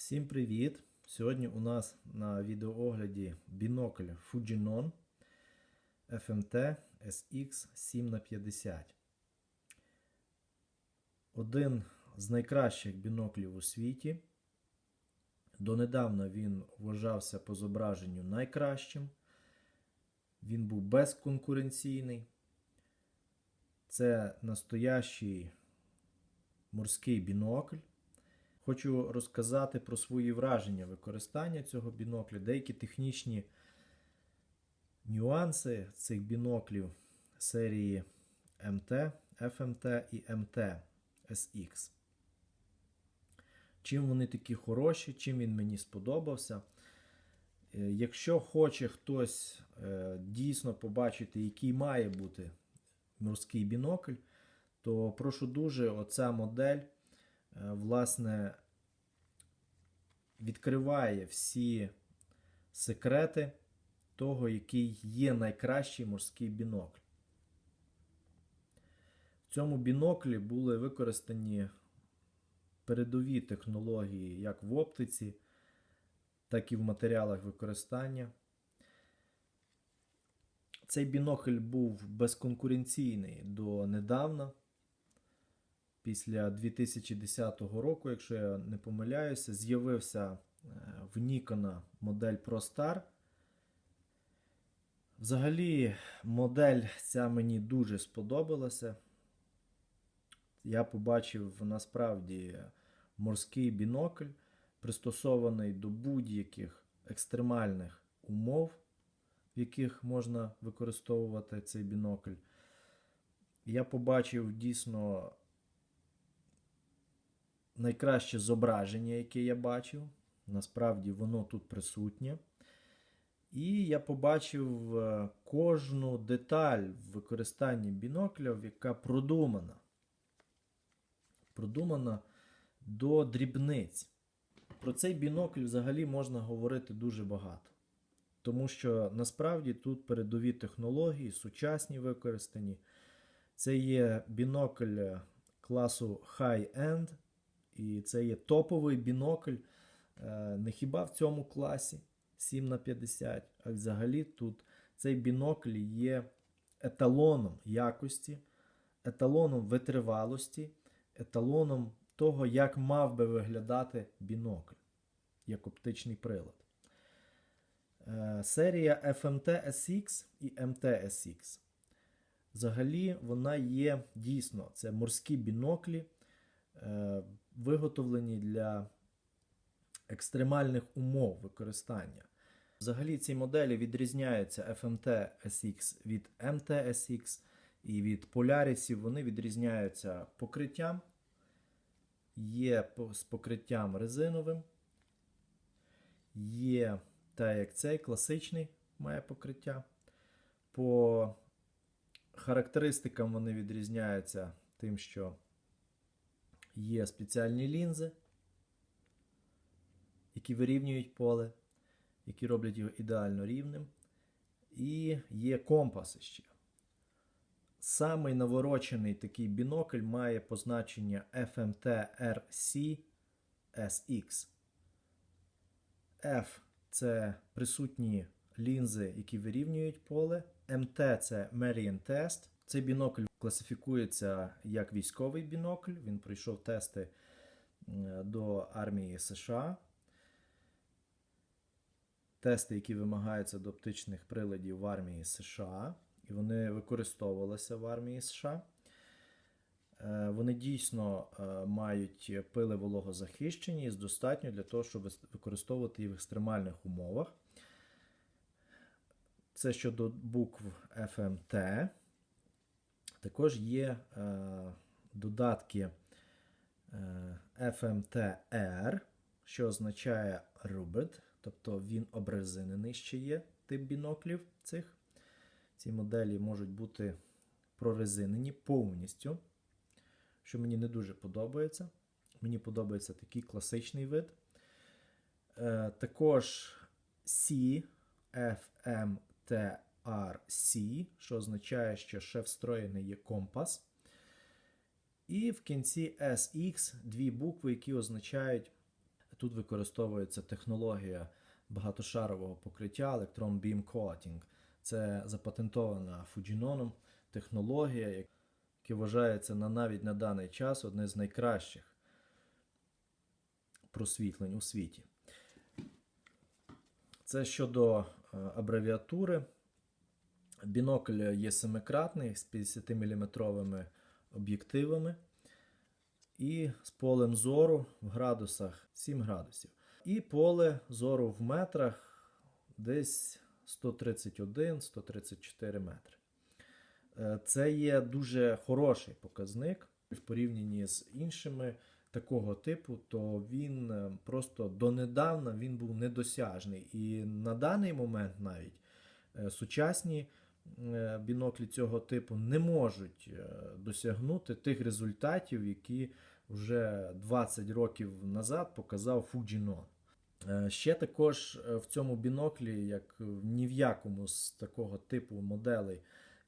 Всім привіт! Сьогодні у нас на відеоогляді бінокль Fujinon FMT SX 7х50. Один з найкращих біноклів у світі. Донедавна він вважався по зображенню найкращим. Він був безконкуренційний. Це настоящий морський бінокль. Хочу розказати про свої враження використання цього бінокля, деякі технічні нюанси цих біноклів серії МТ, FMT і МТ SX. Чим вони такі хороші, чим він мені сподобався. Е, Якщо хоче хтось е, дійсно побачити, який має бути морський бінокль, то прошу дуже, оця модель е, власне, відкриває всі секрети того, який є найкращий морський бінокль. В цьому біноклі були використані передові технології як в оптиці, так і в матеріалах використання. Цей бінокль був безконкуренційний до недавна. Після 2010 року, якщо я не помиляюся, з'явився в Nikon модель ProStar. Взагалі, модель ця мені дуже сподобалася. Я побачив насправді морський бінокль, пристосований до будь-яких екстремальних умов, в яких можна використовувати цей бінокль. Я побачив дійсно найкраще зображення, яке я бачив. Насправді воно тут присутнє. І я побачив е, кожну деталь в використанні бінокля, яка продумана. Продумана до дрібниць. Про цей бінокль взагалі можна говорити дуже багато. Тому що насправді тут передові технології, сучасні використані. Це є бінокль класу High-End, і це є топовий бінокль. е, Не хіба в цьому класі 7 на 50, а взагалі тут цей бінокль є еталоном якості, еталоном витривалості, еталоном того, як мав би виглядати бінокль як оптичний прилад. Е, Серія FMT SX і MT SX. Взагалі, вона є дійсно це морські біноклі, е, виготовлені для екстремальних умов використання. Взагалі, ці моделі відрізняються FMT SX від MT SX і від Polaris. Вони відрізняються покриттям. Є з покриттям резиновим. Є так як цей класичний має покриття. По характеристикам вони відрізняються тим, що є спеціальні лінзи, які вирівнюють поле, які роблять його ідеально рівним. І є компас ще. Самий наворочений такий бінокль має позначення FMT RC SX. F це присутні лінзи, які вирівнюють поле. МТ це Marian Test. Цей бінокль класифікується як військовий бінокль. Він пройшов тести до армії США. Тести, які вимагаються до оптичних приладів в армії США, і вони використовувалися в армії США. Е, Вони дійсно е, мають пили вологозахищені і достатньо для того, щоб використовувати їх в екстремальних умовах. Це щодо букв FMT. Також є е, додатки е, FMTR, що означає rubbed, тобто він обрезинений ще є тип біноклів цих. Ці моделі можуть бути прорезинені повністю, що мені не дуже подобається. Мені подобається такий класичний вид. Е, також C, FMTRC, що означає, що ще встроєний є компас. І в кінці SX дві букви, які означають Тут використовується технологія багатошарового покриття Electron Beam Coating. Це запатентована Fujinonom технологія, яка вважається на навіть на даний час одне з найкращих просвітлень у світі. Це щодо е, абревіатури. Бінокль є семикратний з 50-мм об'єктивами і з полем зору в градусах 7 градусів. І поле зору в метрах десь 131-134 метри. Е, Це є дуже хороший показник в порівнянні з іншими такого типу, то він е, просто донедавна він був недосяжний. І на даний момент навіть е, сучасні біноклі цього типу не можуть е, досягнути тих результатів, які вже 20 років назад показав Fujinon. Е, Ще також е, в цьому біноклі, як ні в якому з такого типу моделей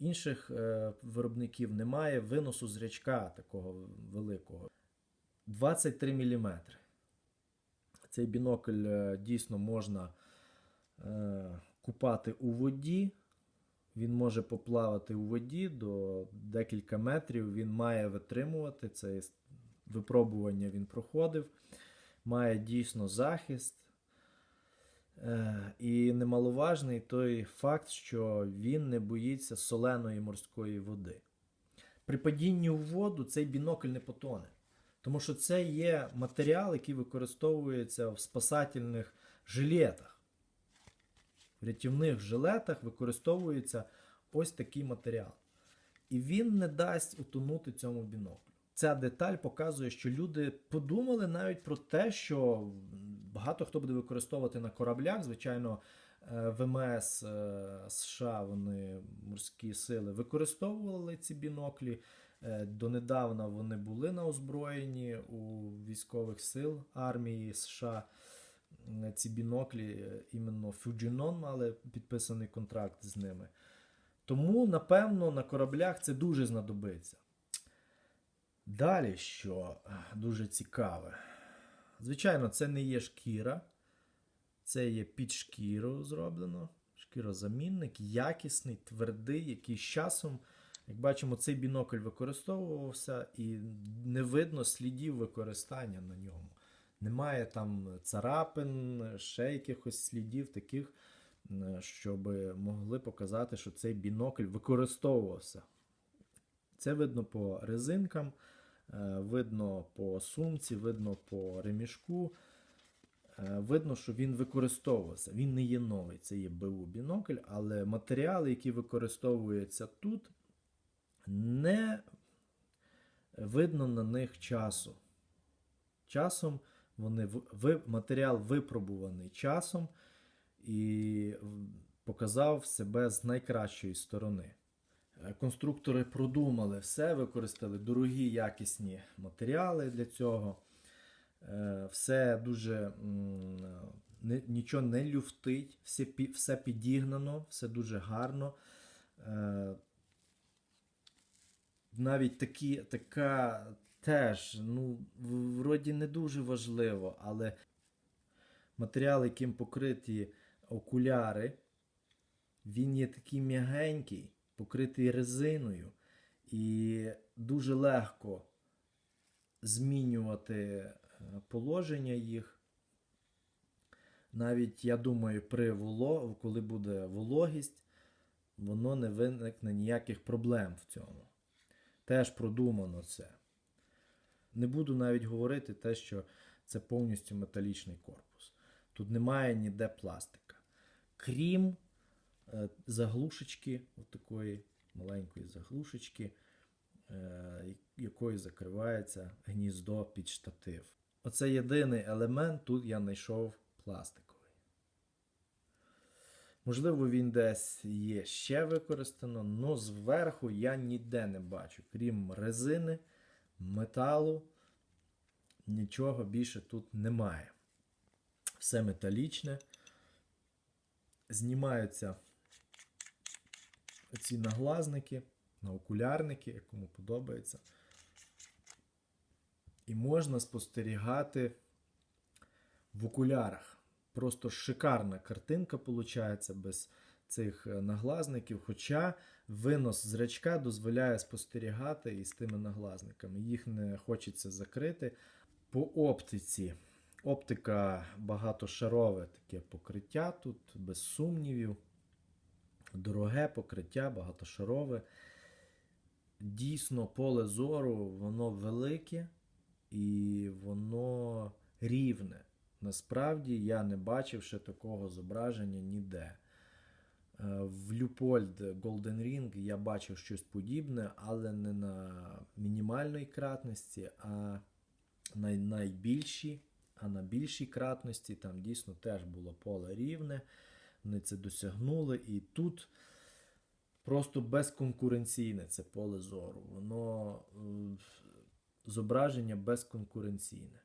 інших е, виробників, немає виносу зрячка такого великого. 23 мм. Цей бінокль е, дійсно можна е, купати у воді. Він може поплавати у воді до декілька метрів. Він має витримувати це випробування. Він проходив, має дійсно захист. Е, І немаловажний той факт, що він не боїться соленої морської води. При падінні у воду цей бінокль не потоне. Тому що це є матеріал, який використовується в спасательних жилетах. В рятівних жилетах використовується ось такий матеріал. І він не дасть утонути цьому біноклю. Ця деталь показує, що люди подумали навіть про те, що багато хто буде використовувати на кораблях. Звичайно, е, ВМС е, США, вони морські сили використовували ці біноклі. Е, Донедавна вони були на озброєнні у військових сил армії США. Ці біноклі е, іменно Fujinon мали підписаний контракт з ними. Тому, напевно, на кораблях це дуже знадобиться. Далі, що е, дуже цікаве. Звичайно, це не є шкіра, це є під шкіру зроблено. Шкірозамінник, якісний, твердий, який з часом, як бачимо, цей бінокль використовувався і не видно слідів використання на ньому. Немає там царапин, ще якихось слідів таких, щоб могли показати, що цей бінокль використовувався. Це видно по резинкам, е, видно по сумці, видно по ремішку. Е, Видно, що він використовувався. Він не є новий, це є БУ бінокль, але матеріали, які використовуються тут, не видно на них часу. Часом вони ви, матеріал випробуваний часом і показав себе з найкращої сторони. Е, Конструктори продумали все, використали дорогі якісні матеріали для цього. Е, Все дуже нічого не люфтить, все, все підігнано, все дуже гарно. Е, Навіть такі, така теж, ну, вроді не дуже важливо, але матеріал, яким покриті окуляри, він є такий м'ягенький, покритий резиною, і дуже легко змінювати е, положення їх. Навіть, я думаю, при воло... коли буде вологість, воно не виникне ніяких проблем в цьому. Теж продумано це. Не буду навіть говорити те, що це повністю металічний корпус. Тут немає ніде пластика. Крім е, заглушечки, такої маленької заглушечки, е, якою закривається гніздо під штатив. Оце єдиний елемент, тут я знайшов пластиковий. Можливо, він десь є ще використано, але зверху я ніде не бачу. Крім резини, металу, нічого більше тут немає. Все металічне. Знімаються ці наглазники, на окулярники, як кому подобається. І можна спостерігати в окулярах. Просто шикарна картинка виходить без цих е, наглазників. Хоча винос зрачка дозволяє спостерігати із тими наглазниками. Їх не хочеться закрити. По оптиці. Оптика багатошарове таке покриття тут, без сумнівів. Дороге покриття, багатошарове. Дійсно, поле зору, воно велике і воно рівне. Насправді я не бачив ще такого зображення ніде. Е, В Люпольд Golden Ring я бачив щось подібне, але не на мінімальній кратності, а на найбільшій, а на більшій кратності там дійсно теж було поле рівне. Вони це досягнули. І тут просто безконкуренційне це поле зору. Воно е, зображення безконкуренційне.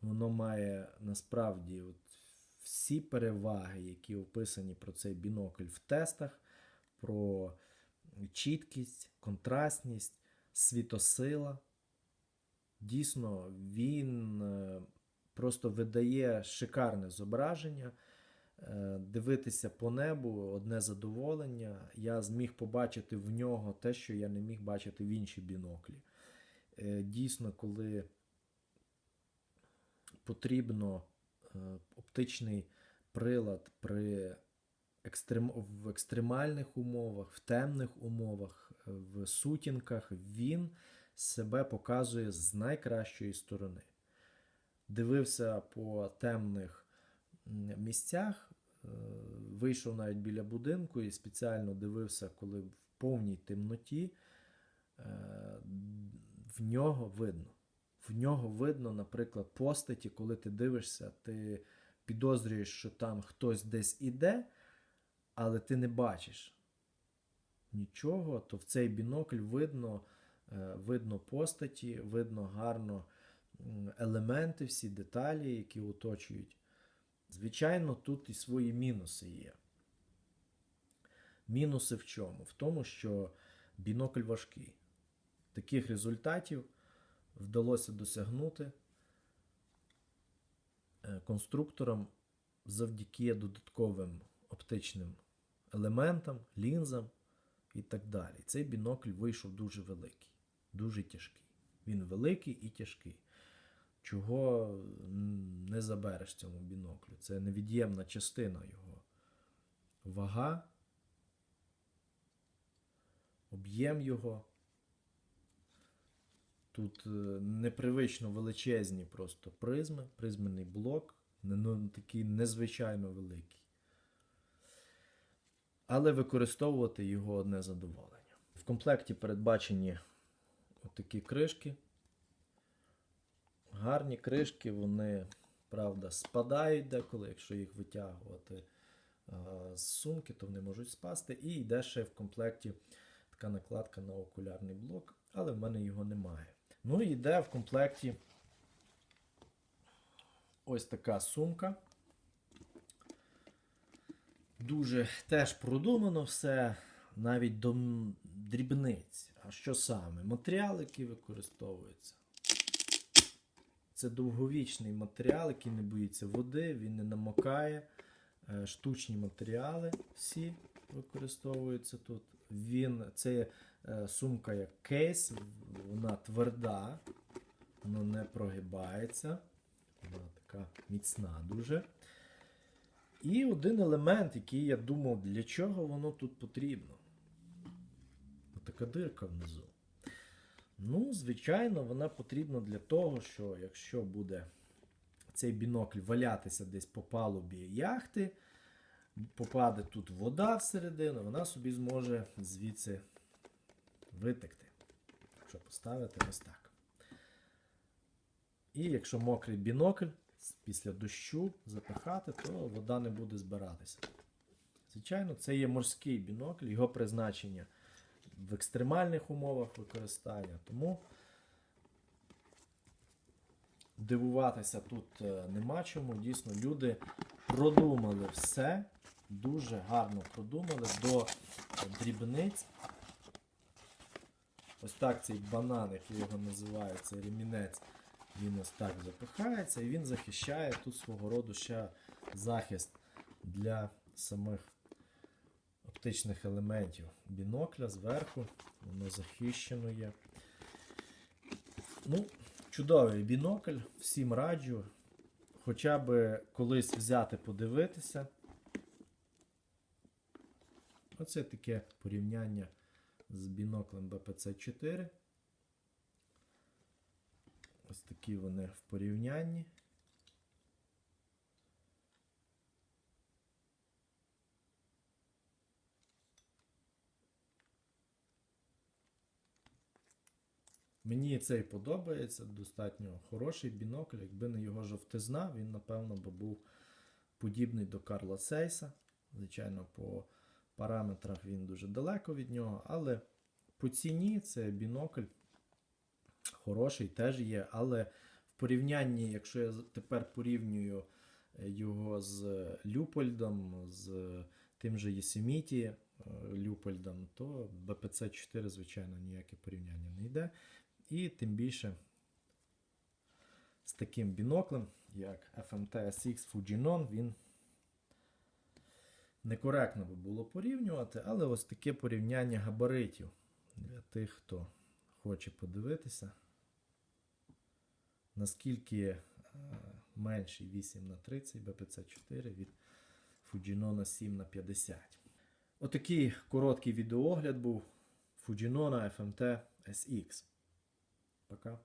Воно має насправді от всі переваги, які описані про цей бінокль в тестах, про чіткість, контрастність, світосила. Дійсно, він е, просто видає шикарне зображення. Е, Дивитися по небу одне задоволення. Я зміг побачити в нього те, що я не міг бачити в інші біноклі. Е, Дійсно, коли потрібно оптичний прилад при екстрем... в екстремальних умовах, в темних умовах, е, в сутінках, він себе показує з найкращої сторони. Дивився по темних місцях, е, вийшов навіть біля будинку і спеціально дивився, коли в повній темноті е, в нього видно. В нього видно, наприклад, постаті, коли ти дивишся, ти підозрюєш, що там хтось десь іде, але ти не бачиш нічого, то в цей бінокль видно, е, видно постаті, видно гарно елементи, всі деталі, які оточують. Звичайно, тут і свої мінуси є. Мінуси в чому? В тому, що бінокль важкий. Таких результатів вдалося досягнути е, конструкторам завдяки додатковим оптичним елементам, лінзам і так далі. Цей бінокль вийшов дуже великий, дуже тяжкий. Він великий і тяжкий. Чого не забереш цьому біноклю. Це невід'ємна частина його. Вага, об'єм його. Тут е, непривично величезні просто призми, призменний блок, ну, такий незвичайно великий. Але використовувати його одне задоволення. В комплекті передбачені отакі кришки. Гарні кришки, вони, правда, спадають деколи, якщо їх витягувати е, з сумки, то вони можуть спасти. І йде ще в комплекті така накладка на окулярний блок, але в мене його немає. Ну і йде в комплекті ось така сумка. Дуже теж продумано все, навіть до дрібниць. А що саме? Матеріал, який використовується. Це довговічний матеріал, який не боїться води, він не намокає. Е, Штучні матеріали всі використовуються тут. Він, це сумка як кейс, вона тверда, вона не прогибається. Вона така міцна дуже. І один елемент, який я думав, для чого воно тут потрібно. Така дирка внизу. Ну, звичайно, вона потрібна для того, що якщо буде цей бінокль валятися десь по палубі яхти, попаде тут вода всередину, вона собі зможе звідси витекти. Якщо поставити ось так. І якщо мокрий бінокль після дощу запихати, то вода не буде збиратися. Звичайно, це є морський бінокль, його призначення в екстремальних умовах використання. Тому дивуватися тут е, нема чому. Дійсно, люди продумали все, дуже гарно продумали до дрібниць. Ось так цей банан, як його називаю, цей ремінець, Він ось так запихається і він захищає тут свого роду ще захист для самих оптичних елементів бінокля зверху. Воно захищено є. Ну, чудовий бінокль, всім раджу. Хоча б колись взяти, подивитися. Оце таке порівняння з біноклем BPC4. Ось такі вони в порівнянні. Мені цей подобається, достатньо хороший бінокль. Якби не його жовтизна, він, напевно, би був подібний до Карла Сейса. Звичайно, по параметрах він дуже далеко від нього, але по ціні це бінокль хороший теж є. Але в порівнянні, якщо я тепер порівнюю е, його з Люпольдом, з тим же Єсеміті е, Люпольдом, то BPC4, звичайно, ніяке порівняння не йде. І тим більше з таким біноклем, як FMT SX Fujinon, він некоректно би було порівнювати, але ось таке порівняння габаритів для тих, хто хоче подивитися, наскільки е, менший 8 на 30 BPC4 від Fujinona 7 на 50. Отакий короткий відеоогляд був Fujinona FMT SX. Пока.